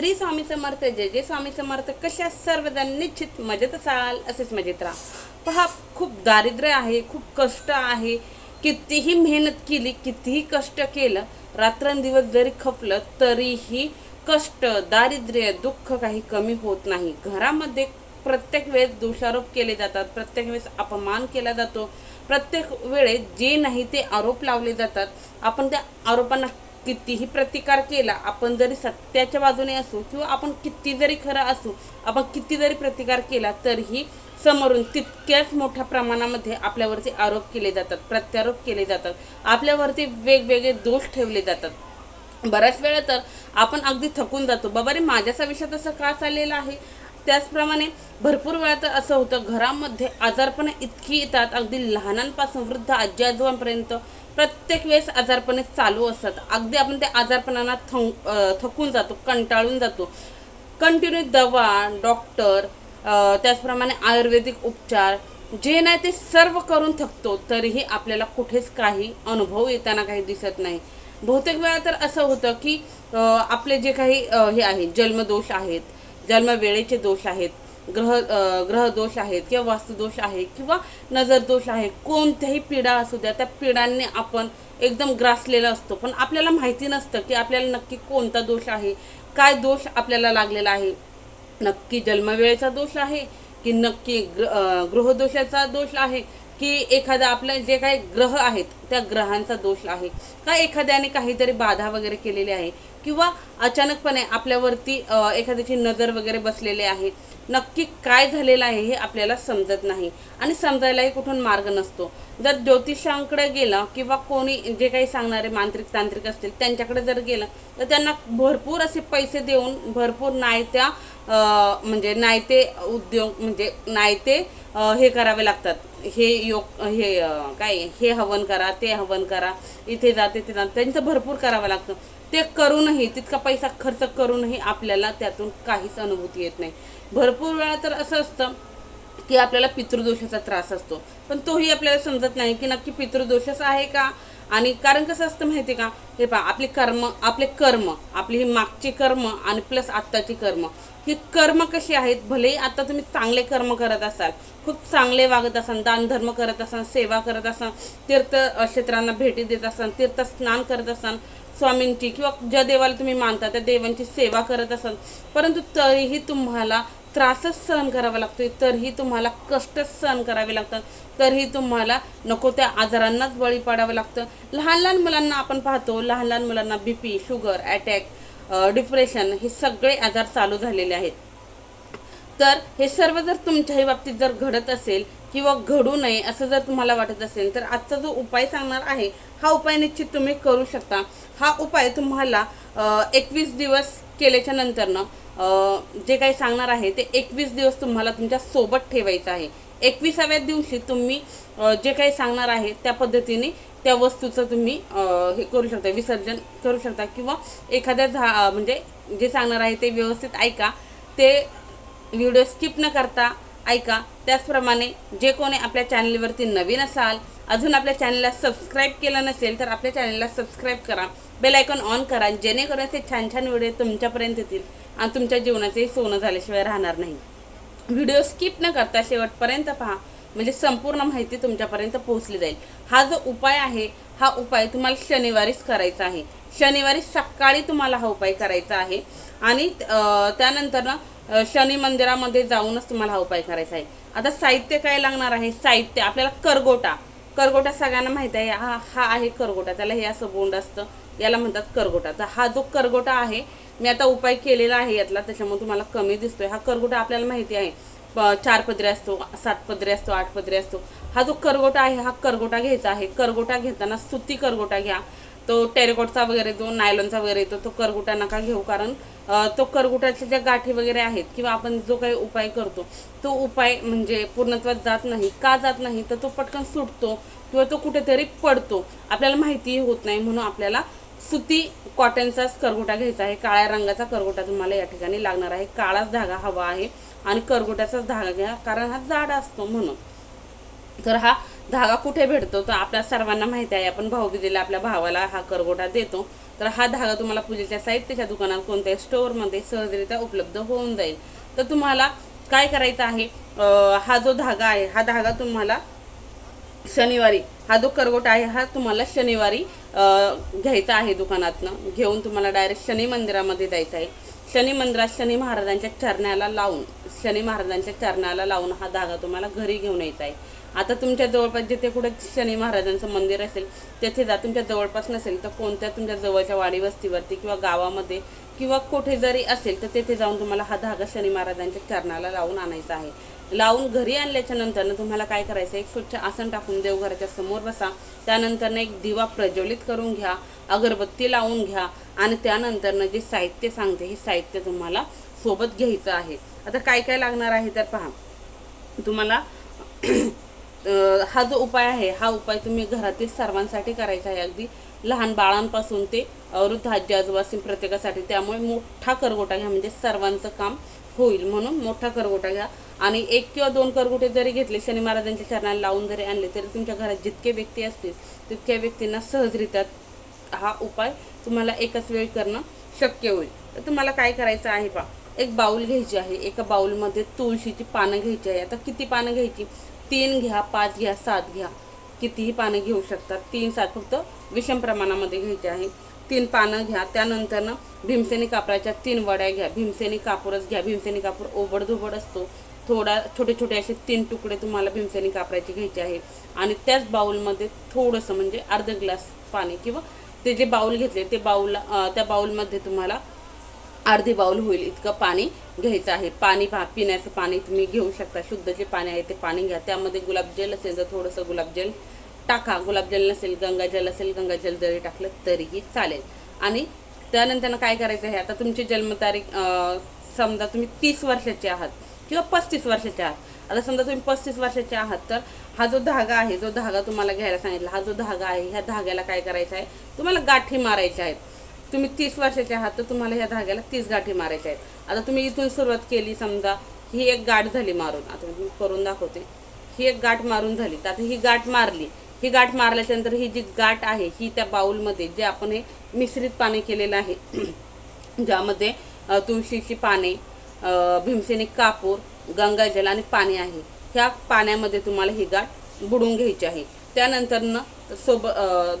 श्री स्वामी समर्थ जय जय स्वामी समर्थ कशा सर्वजण निश्चित मजेत असाल असेच मजेत राहा. पहा खूप दारिद्र्य आहे खूप कष्ट आहे. कितीही मेहनत केली कितीही कष्ट केलं रात्रंदिवस जरी खपलं तरीही कष्ट दारिद्र्य दुःख काही कमी होत नाही. घरामध्ये प्रत्येक वेळेस दोषारोप केले जातात प्रत्येक वेळेस अपमान केला जातो. प्रत्येक वेळेस जे नाही ते आरोप लावले जातात. आपण त्या आरोपांना कितीही प्रतिकार केला आपण जरी सत्याच्या बाजूने असू किंवा आपण किती जरी खरं असू आपण किती जरी प्रतिकार केला तरीही समोरून तितक्याच मोठ्या प्रमाणामध्ये आपल्यावरती आरोप केले जातात प्रत्यारोप केले जातात. आपल्यावरती वेगवेगळे दोष ठेवले जातात. बऱ्याच वेळा तर आपण अगदी थकून जातो. बाबा रे माझ्याच आयुष्यात असं का चाललेलं आहे? त्याचप्रमाणे भरपूर वेळा तर असं होतं घरामध्ये आजारपणं इतकी येतात अगदी लहानांपासून वृद्ध आजी आजोबांपर्यंत प्रत्येक वेळेस आजारपणे चालू असतात. अगदी आपण त्या आजारपणांना थं थकून जातो कंटाळून जातो. कंटिन्यू दवा डॉक्टर त्याचप्रमाणे आयुर्वेदिक उपचार जे नाही ते सर्व करून थकतो तरीही आपल्याला कुठेच काही अनुभव येताना काही दिसत नाही. बहुतेक वेळा तर असं होतं की आपले जे काही हे आहे जन्मदोष आहेत जन्मवेळेचे दोष आहेत ग्रह ग्रहदोष आहेत किंवा वास्तुदोष आहे किंवा नजर दोष आहे कोणत्याही पिढा असू द्या त्या पिढ्यांनी आपण एकदम ग्रासलेला असतो. पण आपल्याला माहिती नसतं की आपल्याला नक्की कोणता दोष आहे काय दोष आपल्याला लागलेला आहे. नक्की जन्मवेळेचा दोष आहे की नक्की ग्र गृहदोषाचा दोष आहे की एखादा आपलं जे काही ग्रह आहेत त्या ग्रहांचा दोष आहे. का एखाद्याने काहीतरी बाधा वगैरे केलेली आहे किंवा अचानकपणे आपल्यावरती एखाद्याची नजर वगैरे बसलेली आहे नक्की काय झालेलं आहे हे आपल्याला समजत नाही. आणि समजायलाही कुठून मार्ग नसतो. जर ज्योतिषांकडे गेलं किंवा कोणी जे काही सांगणारे मांत्रिक तांत्रिक असतील त्यांच्याकडे जर गेलं तर त्यांना भरपूर असे पैसे देऊन भरपूर नायत्या म्हणजे नायते उद्योग म्हणजे नायते हे करावे लागतात. हे योग हे काय हे हवन करा ते हवन करा इथे जा तिथे जा त्यांचं भरपूर करावं लागतं. ते करूनही तितका पैसा खर्च करूनही आपल्याला त्यातून काहीच अनुभूती येत नाही. भरपूर वेळा तर असं असतं की आपल्याला पितृदोषाचा त्रास असतो. पण तोही आपल्याला समजत नाही की नक्की पितृदोषच आहे का? आणि कारण कसं असतं माहिती का? हे पहा आपले कर्म आपले कर्म आपली ही मागची कर्म आणि प्लस आत्ताची कर्म ही कर्म कशी आहेत? भलेही आता तुम्ही चांगले कर्म करत असाल खूप चांगले वागत असाल दानधर्म करत असाल सेवा करत असाल तीर्थ क्षेत्रांना भेटी देत असाल तीर्थ स्नान करत असाल स्वामींची किंवा ज्या देवाला तुम्ही मानता त्या देवांची सेवा करत असाल परंतु तरीही तुम्हाला त्रासच सहन करावा लागतो तरीही तुम्हाला कष्टच सहन करावे लागतात तरीही तुम्हाला नको त्या आजारांनाच बळी पाडावं लागतं. लहान लहान मुलांना आपण पाहतो लहान लहान मुलांना B P sugar attack depression हे सगळे आजार चालू झालेले आहेत. तर हे सर्व जर तुमच्याही बाबतीत जर घडत असेल किंवा घडू नये असं जर तुम्हाला वाटत असेल तर आजचा जो उपाय सांगणार आहे हा उपाय निश्चित तुम्ही करू शकता. हा उपाय तुम्हाला एकवीस दिवस केल्याच्या नंतरनं जे काही सांगणार आहे ते एकवीस दिवस तुम्हाला तुमच्यासोबत ठेवायचं आहे. एकविसाव्या दिवशी तुम्ही जे काही सांगणार आहे त्या पद्धतीने त्या वस्तूचं तुम्ही हे करू शकता विसर्जन करू शकता किंवा एखाद्या झा म्हणजे जे सांगणार आहे ते व्यवस्थित ऐका. ते व्हिडिओ स्किप न करता ऐका. त्याचप्रमाणे जे कोणी आपल्या चॅनलवरती नवीन असाल अजून आपल्या चॅनलला सबस्क्राईब केलं नसेल तर आपल्या चॅनलला सबस्क्राईब करा. बेल आयकॉन ऑन करा जेणेकरून असे छान छान व्हिडिओ तुमच्यापर्यंत येतील आणि तुमच्या जीवनाचे सोनं झाल्याशिवाय राहणार नाही. व्हिडिओ स्किप न करता शेवटपर्यंत पहा म्हणजे संपूर्ण माहिती तुमच्यापर्यंत पोहोचली जाईल. हा जो उपाय आहे हा उपाय तुम्हाला शनिवारीच करायचा आहे. शनिवारी सकाळी तुम्हाला हा उपाय करायचा आहे. आणि त्यानंतर ना शनी मंदिरामध्ये जाऊनच तुम्हाला हा उपाय करायचा आहे. आता साहित्य काय लागणार आहे? साहित्य. आपल्याला करगोटा. करगोटा सगळ्यांना माहिती आहे. हा हा आहे करगोटा. त्याला हे असं बोंड असतं. याला म्हणतात करगोटा. तर हा जो करगोटा आहे मी आता उपाय केलेला आहे यातला. त्याच्यामुळे तुम्हाला कमी दिसतोय. हा करगोटा आपल्याला माहिती आहे. प- चार पदरी असतो सात पदरी असतो आठ पदरी असतो. हा जो करगोटा आहे हा करगोटा घ्यायचा आहे. करगोटा घेताना सुती करगोटा घ्या. तो टेरेकॉटचा वगैरे जो नायलॉनचा वगैरे येतो तो करगुटा नका घेऊ? कारण तो करगुटाच्या ज्या गाठी वगैरे आहेत किंवा आपण जो काही उपाय करतो तो उपाय म्हणजे पूर्णत्वात जात नाही. का जात नाही? तर तो पटकन सुटतो किंवा तो कुठेतरी पडतो. आपल्याला माहितीही होत नाही म्हणून आपल्याला सुती कॉटनचाच करगोटा घ्यायचा आहे. काळ्या रंगाचा करगोटा तुम्हाला या ठिकाणी लागणार आहे. काळाच धागा हवा आहे आणि करगोट्याचाच धागा घ्या कारण हा जाड असतो म्हणून. तर हा धागा कुठे भेटतो तर आपल्या सर्वांना माहिती आहे. आपण भाऊबीजेला आपल्या भावाला हा करगोटा देतो. तर हा धागा तुम्हाला पूजेच्या साहित्याच्या दुकानात कोणत्याही स्टोअरमध्ये सहजरित्या उपलब्ध होऊन जाईल. तर तुम्हाला काय करायचं आहे हा जो धागा आहे हा धागा तुम्हाला शनिवारी हा जो करगोटा आहे हा तुम्हाला शनिवारी घ्यायचा आहे दुकानातनं. घेऊन तुम्हाला डायरेक्ट शनी मंदिरामध्ये जायचं आहे. शनी मंदिरात शनी महाराजांच्या चरणाला लावून शनी महाराजांच्या चरणाला लावून हा धागा तुम्हाला घरी घेऊन यायचा आहे. आता तुमच्या जवळपास जिथे कुठे शनी महाराजांचं मंदिर असेल तेथे जा तुमच्या जवळपास नसेल तर कोणत्या तुमच्या जवळच्या वाडी वस्तीवरती किंवा गावामध्ये किंवा कुठे जरी असेल तर तेथे जाऊन तुम्हाला हा धागा शनी महाराजांच्या चरणाला लावून आणायचा आहे. लावून घरी आणल्याच्या नंतरनं तुम्हाला काय करायचं एक स्वच्छ आसन टाकून देवघराच्या समोर बसा. त्यानंतरनं एक दिवा प्रज्वलित करून घ्या अगरबत्ती लावून घ्या आणि त्यानंतरनं जे साहित्य सांगते हे साहित्य तुम्हाला सोबत घ्यायचं आहे. आता काय काय लागणार आहे तर पहा. तुम्हाला हा जो उपाय आहे हा उपाय तुम्ही घरातील सर्वांसाठी करायचा आहे. अगदी लहान बाळांपासून ते वृद्ध आजी आजोबासून प्रत्येकासाठी. त्यामुळे मोठा करगोटा घ्या म्हणजे सर्वांचं काम होईल म्हणून मोठा करगोटा घ्या. आणि एक किंवा दोन करगोटे जरी घेतले शनी महाराजांच्या चरणाला लावून जरी आणले तरी तुमच्या घरात जितके व्यक्ती असतील तितक्या व्यक्तींना सहजरित्या हा उपाय तुम्हाला एकाच वेळी करणं शक्य होईल. तर तुम्हाला काय करायचं आहे पा एक बाऊल घ्यायची आहे. एका बाऊलमध्ये तुळशीची पानं घ्यायची आहे. आता किती पानं घ्यायची? तीन घ्या पाच घ्या सात घ्या. कितीही पानं घेऊ शकतात. तीन सात फक्त विषम प्रमाणामध्ये घ्यायचे आहे. तीन पानं घ्या. त्यानंतरनं भीमसेनी कापराच्या तीन वड्या घ्या. भीमसेनी कापूरच घ्या. भीमसेनी कापूर ओबडधोबड असतो. थोडा छोटे छोटे असे तीन तुकडे तुम्हाला भीमसेनी कापराचे घ्यायचे आहे. आणि त्याच बाउलमध्ये थोडंसं म्हणजे अर्ध ग्लास पाणी किंवा ते जे बाउल घेतले ते बाउल त्या बाउलमध्ये तुम्हाला अर्धी बाऊल होईल इतकं पाणी घ्यायचं आहे. पाणी भा पिण्याचं पाणी तुम्ही घेऊ शकता. शुद्ध जे पाणी आहे ते पाणी घ्या. त्यामध्ये गुलाबजल असेल तर थोडंसं गुलाबजल टाका. गुलाबजल नसेल गंगाजल असेल गंगाजल जरी टाकलं तरीही चालेल. आणि त्यानंतर काय करायचं आहे? आता तुमची जन्मतारीख समजा तुम्ही तीस वर्षाचे आहात किंवा पस्तीस वर्षाचे आहात. आता समजा तुम्ही पस्तीस वर्षाचे आहात तर हा जो धागा आहे जो धागा तुम्हाला घ्यायला सांगितला हा जो धागा आहे ह्या धाग्याला काय करायचं आहे? तुम्हाला गाठी मारायच्या आहेत. तुम्ही तीस वर्षाचे आहात तर तुम्हाला ह्या धाग्याला तीस गाठी मारायच्या आहेत. आता तुम्ही इथून सुरुवात केली समजा ही एक गाठ झाली मारून. आता मी करून दाखवते. ही एक गाठ मारून झाली. तर आता ही गाठ मारली. ही गाठ मारल्याच्या नंतर ही जी गाठ आहे ही त्या बाऊलमध्ये जे आपण हे मिश्रित पाणी केलेलं आहे ज्यामध्ये तुळशीची पाने भीमसेनी कापूर गंगाजल आणि पाणी आहे. ह्या पाण्यामध्ये तुम्हाला ही गाठ बुडून घ्यायची आहे. त्यानंतरनं सोब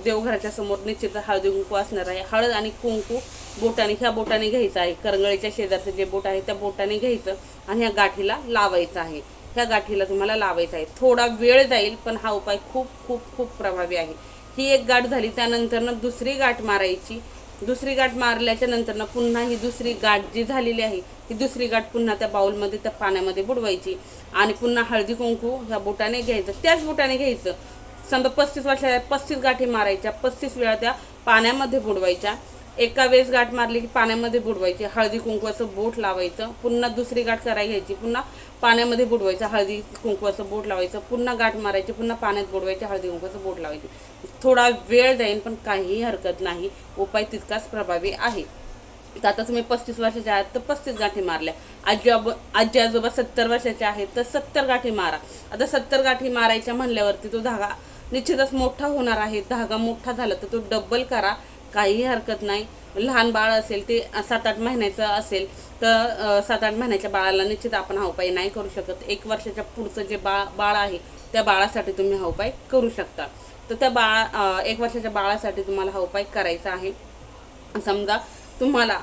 देवघराच्या समोर निश्चित हळदी कुंकू असणार आहे. हळद आणि कुंकू बोटाने ह्या बोटाने घ्यायचं आहे. करंगळीच्या शेजारचं जे बोट आहे त्या बोटाने घ्यायचं आणि ह्या गाठीला लावायचं आहे. ह्या गाठीला तुम्हाला लावायचं आहे. थोडा वेळ जाईल पण हा उपाय खूप खूप खूप प्रभावी आहे. ही एक गाठ झाली त्यानंतरनं दुसरी गाठ मारायची. दुसरी गाठ मारल्याच्या नंतरनं पुन्हा ही दुसरी गाठ जी झालेली आहे ही दुसरी गाठ पुन्हा त्या बाऊलमध्ये त्या पाण्यामध्ये बुडवायची. आणि पुन्हा हळदी कुंकू ह्या बोटाने घ्यायचं. त्याच बोटाने घ्यायचं. समजा पस्तीस वर्षा पस्तीस गाठी मारायच्या पस्तीस वेळा त्या पाण्यामध्ये बुडवायच्या. एका वेळेस गाठ मारली की पाण्यामध्ये बुडवायची. हळदी कुंकवाचं बोट लावायचं. पुन्हा दुसरी गाठ करायला घ्यायची. पुन्हा पाण्यामध्ये बुडवायचं. हळदी कुंकवाचं बोट लावायचं. पुन्हा गाठ मारायची. पुन्हा पाण्यात बुडवायची. हळदी कुंकवाचं बोट लावायची. थोडा वेळ जाईल पण काहीही हरकत नाही. उपाय तितकाच प्रभावी आहे. तर आता तुम्ही पस्तीस वर्षाचे आहात तर पस्तीस गाठी मारल्या. आजी आबो आजी आजोबा सत्तर वर्षाचे आहेत तर सत्तर गाठी मारा. आता सत्तर गाठी मारायच्या म्हणल्यावरती तो धागा निश्चितच मोठा होणार आहे. धागा मोठा झाला तर तो डबल करा. काहीही हरकत नाही. लहान बाळ असेल ते सात आठ महिन्याचं असेल तर सात आठ महिन्याच्या बाळाला निश्चित आपण हा उपाय नाही करू शकत. एक वर्षाच्या पुढचं जे बाळ बाळ आहे त्या बाळासाठी तुम्ही हा उपाय करू शकता. तर त्या बाळा एक वर्षाच्या बाळासाठी तुम्हाला हा उपाय करायचा आहे. समजा तुम्हाला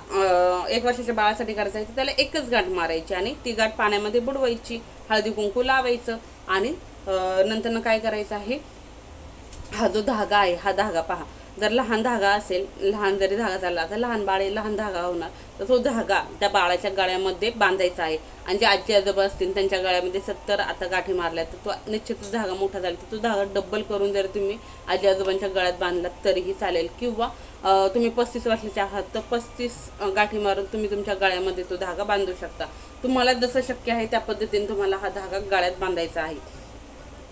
एक वर्षाच्या बाळासाठी करायचं आहे तर त्याला एकच गाठ मारायची आणि ती गाठ पाण्यामध्ये बुडवायची. हळदी कुंकू लावायचं आणि नंतरनं काय करायचं आहे? हा जो धागा आहे हा धागा पहा. जर लहान धागा असेल लहान जरी धागा झाला तर लहान बाळ आहे, लहान धागा होणार. तर तो धागा त्या बाळाच्या गळ्यामध्ये बांधायचा आहे. आणि जे आजी आजोबा असतील त्यांच्या गळ्यामध्ये सत्तर आता गाठी मारल्या तर तो निश्चितच धागा मोठा झाला. तर तो धागा डब्बल करून जर तुम्ही आजी आजोबांच्या गळ्यात बांधला तरीही चालेल. किंवा तुम्ही पस्तीस वर्षाचे आहात तर पस्तीस गाठी मारून तुम्ही तुमच्या गळ्यामध्ये तो धागा बांधू शकता. तुम्हाला जसं शक्य आहे त्या पद्धतीने तुम्हाला हा धागा गळ्यात बांधायचा आहे.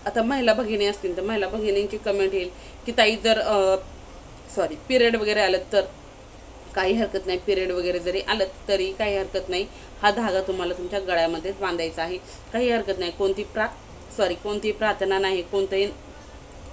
आता महिला भगिनी असतील तर महिला भगिनींची कमेंट येईल की ताई जर सॉरी पिरियड वगैरे आलं तर काही हरकत नाही. पिरियड वगैरे जरी आलं तरी काही हरकत नाही. हा धागा तुम्हाला तुमच्या गळ्यामध्येच बांधायचा आहे. काही हरकत नाही. कोणती प्रा सॉरी कोणती प्रार्थना नाही कोणतंही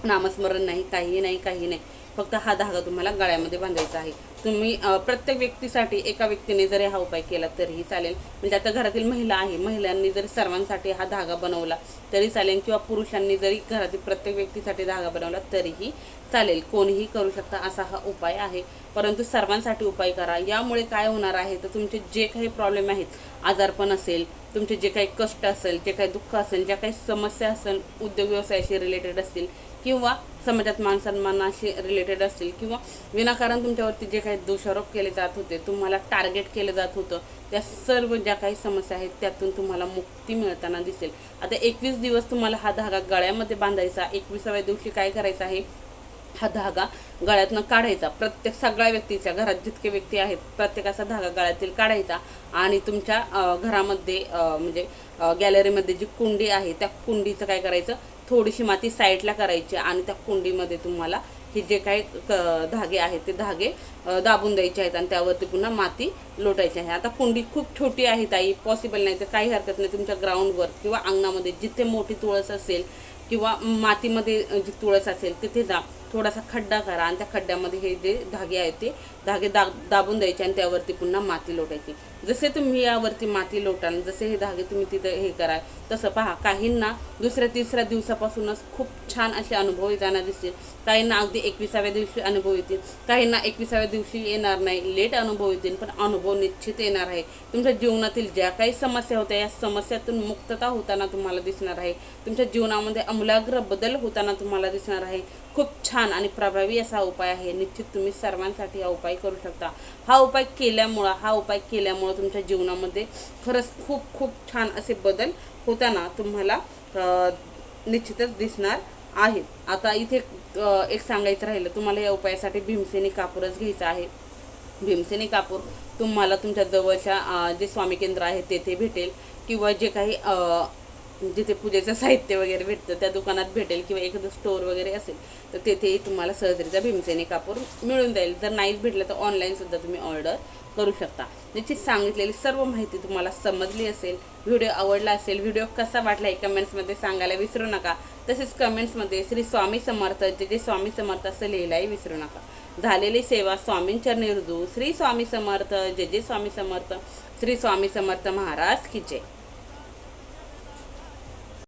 नामस्मरण नाही काही नाही काही नाही. फक्त हा धागा तुम्हाला गळ्यामध्ये बांधायचा आहे. तुम्ही प्रत्येक व्यक्तीसाठी एका व्यक्तीने जरी हा उपाय केला तरीही चालेल. म्हणजे आता घरातील महिला आहे महिलांनी जरी सर्वांसाठी हा धागा बनवला तरी चालेल किंवा पुरुषांनी जरी घरातील प्रत्येक व्यक्तीसाठी धागा बनवला तरीही चालेल. कोणीही करू शकता असा हा उपाय आहे. परंतु सर्वांसाठी उपाय करा. यामुळे काय होणार आहे? तर तुमचे जे काही प्रॉब्लेम आहेत आजारपण असेल तुमचे जे काही कष्ट असेल जे काही दुःख असेल ज्या काही समस्या असेल उद्योग व्यवसायाशी रिलेटेड असतील किंवा समाजात मान सन्मानाशी रिलेटेड असतील किंवा विनाकारण तुमच्यावरती जे काही दोषारोप केले जात होते तुम्हाला टार्गेट केलं जात होतं त्या सर्व ज्या काही समस्या आहेत त्यातून तुम्हाला मुक्ती मिळताना दिसेल. आता एकवीस दिवस तुम्हाला हा धागा गळ्यामध्ये बांधायचा एकविसाव्या दिवशी काय करायचं आहे? हा धागा गळ्यातनं काढायचा. प्रत्येक सगळ्या व्यक्तीच्या घरात जितके व्यक्ती आहेत प्रत्येकाचा धागा गळ्यातील काढायचा आणि तुमच्या घरामध्ये म्हणजे गॅलरीमध्ये जी कुंडी आहे त्या कुंडीचं काय करायचं? थोडीशी माती साईडला करायची आणि त्या कुंडीमध्ये तुम्हाला हे जे काही क- धागे आहेत ते धागे दाबून द्यायचे आहेत आणि त्यावरती पुन्हा माती लोटायची आहे. आता कुंडी खूप छोटी आहे ताई पॉसिबल नाही तर काही हरकत नाही. तुमच्या ग्राउंडवर किंवा अंगणामध्ये जिथे मोठी तुळस असेल किंवा मातीमध्ये जी तुळस असेल तिथे दा थोडासा खड्डा करा आणि त्या खड्ड्यामध्ये हे जे धागे आहेत ते धागे दा दाबून द्यायचे आणि त्यावरती पुन्हा माती लोटायची. जसे तुम्ही यावरती माती लोटाल जसे हे धागे तुम्ही तिथे हे करा तसं पहा. काहींना दुसऱ्या तिसऱ्या दिवसापासूनच खूप छान असे अनुभव येताना दिसतील. काहींना अगदी एकविसाव्या दिवशी अनुभव येतील. काहींना एकविसाव्या दिवशी येणार नाही लेट अनुभव येतील पण अनुभव निश्चित येणार आहे. तुमच्या जीवनातील ज्या काही समस्या होत्या या समस्यातून मुक्तता होताना तुम्हाला दिसणार आहे. तुमच्या जीवनामध्ये अमूलाग्र बदल होताना तुम्हाला दिसणार आहे. खूप छान आणि प्रभावी असा उपाय आहे. निश्चित तुम्ही सर्वांसाठी हा उपाय करू शकता. हा उपाय केल्यामुळं हा उपाय केल्यामुळं तुमच्या जीवनामध्ये खरंच खूप खूप छान असे बदल होताना तुम्हाला निश्चितच दिसणार आहे आता इथे एक सांगायचं राहिलं तुम्हाला या उपायासाठी भीमसेनी कापूरच घ्यायचा आहे. भीमसेनी कापूर तुम्हाला तुमच्या जवळच्या जे स्वामी केंद्र आहे तेथे भेटेल. किंवा जे काही जिथे पूजेचं साहित्य वगैरे भेटतं त्या दुकानात भेटेल किंवा एखादं स्टोअर वगैरे असेल तर तेथेही तुम्हाला सहजरित्या भीमसेनी कापूर मिळून जाईल. जर नाहीच भेटलं तर ऑनलाईनसुद्धा तुम्ही ऑर्डर करू शकता. निश्चित सांगितलेली सर्व माहिती तुम्हाला समजली असेल व्हिडिओ आवडला असेल व्हिडिओ कसा वाटला हे कमेंट्समध्ये सांगायला विसरू नका. तसेच कमेंट्समध्ये श्री स्वामी समर्थ जे जे स्वामी समर्थ असं लिहिलाही विसरू नका. झालेली सेवा स्वामींच्या रुजू श्री स्वामी समर्थ जे जे स्वामी समर्थ श्री स्वामी समर्थ महाराज की जय.